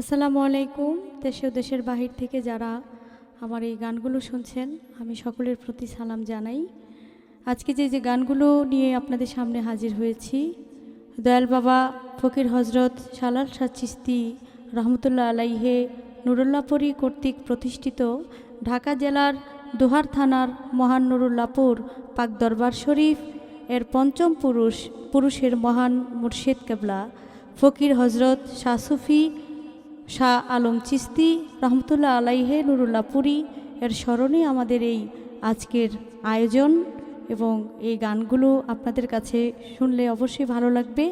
আসসালামু আলাইকুম, দেশে ও দেশের বাহির থেকে যারা আমার এই গানগুলো শুনছেন, আমি সকলের প্রতি সালাম জানাই। আজকে যে যে গানগুলো নিয়ে আপনাদের সামনে হাজির হয়েছি, দয়াল বাবা ফকির হজরত সালাল শাহ চিস্তি রহমতুল্লাহ আলাইহে নুরুল্লাপুরী কর্তৃক প্রতিষ্ঠিত ঢাকা জেলার দোহার থানার মহান নুরুল্লাপুর পাক দরবার শরীফ এর পঞ্চম পুরুষ, পুরুষের মহান মুর্শিদ কেবলা ফকির হজরত শাহ সুফি শাহ আলম চিস্তি রহমতুল্লাহ আলাইহে নুরুল্লাহ পুরী এর স্মরণে আমাদের এই আজকের আয়োজন এবং এই গানগুলো আপনাদের কাছে শুনলে অবশ্যই ভালো লাগবে।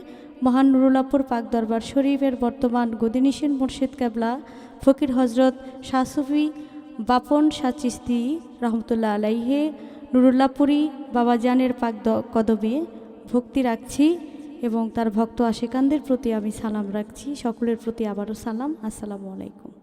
মহান নুরুল্লাপুর পাক দরবার শরীফের বর্তমান গদিনিসেন মুর্শিদ কেবলা, ফকির হজরত শাহ সুফি, বাপন শাহ চিস্তি রহমতুল্লাহ আলাইহে নুরুল্লাপুরী বাবাজানের পাক কদমে ভক্তি রাখছি। এবং তার ভক্ত আশেকানদের প্রতি আমি সালাম রাখছি। সকলের প্রতি আবারও সালাম। আসসালামু আলাইকুম।